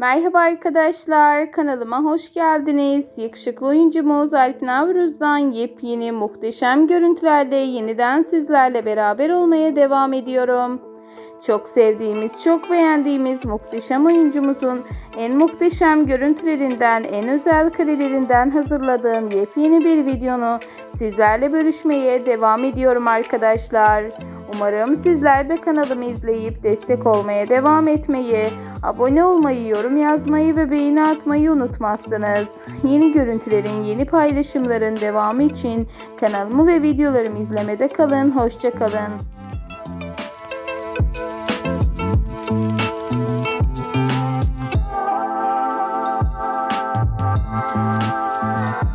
Merhaba arkadaşlar, kanalıma hoş geldiniz. Yakışıklı oyuncumuz Alp Navruz'dan yepyeni muhteşem görüntülerle yeniden sizlerle beraber olmaya devam ediyorum. Çok sevdiğimiz, çok beğendiğimiz muhteşem oyuncumuzun en muhteşem görüntülerinden, en özel karelerinden hazırladığım yepyeni bir videonu sizlerle bölüşmeye devam ediyorum arkadaşlar. Umarım sizler de kanalımı izleyip destek olmaya devam etmeyi, abone olmayı, yorum yazmayı ve beğeni atmayı unutmazsınız. Yeni görüntülerin, yeni paylaşımların devamı için kanalımı ve videolarımı izlemede kalın. Hoşçakalın. Thank